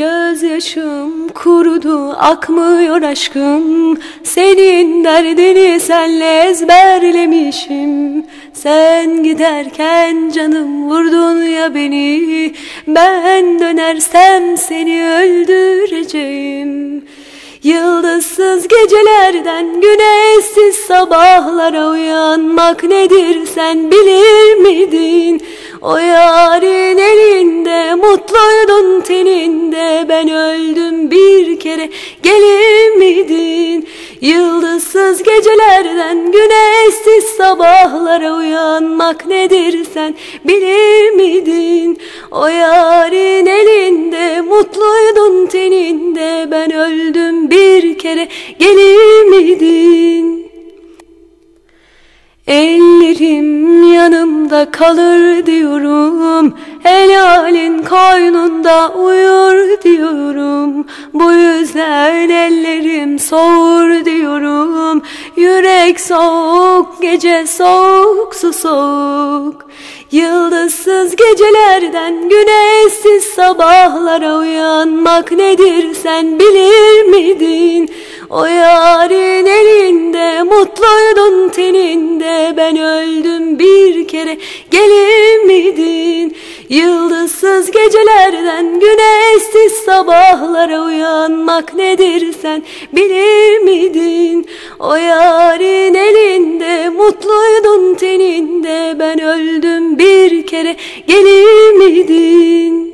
Gözyaşım kurudu akmıyor aşkım. Senin derdini senle ezberlemişim. Sen giderken canım vurdun ya beni. Ben dönersem seni öldüreceğim. Yıldızsız gecelerden güneşsiz sabahlara uyanmak nedir sen bilir miydin? O yarın elinde mutluydun teninde ben öldüm bir kere gelir miydin? Yıldızsız gecelerden güneşsiz sabahlara uyanmak nedir sen bilir miydin? O yarın elinde mutluydun teninde ben öldüm bir kere gelir miydin? Ellerim yanımda kalır diyorum. Helalin koynunda uyur diyorum. Bu yüzden ellerim soğur diyorum. Yürek soğuk gece soğuk su soğuk. Yıldızsız gecelerden güneşsiz sabahlara uyanmak nedir sen bilir miydin? O yarın elinde mutluydun teninde ben öldüm bir kere gelir miydin? Yıldızsız gecelerden güneşsiz sabahlara uyanmak nedir sen bilir miydin? O yarın elinde mutluydun teninde ben öldüm bir kere gelir miydin?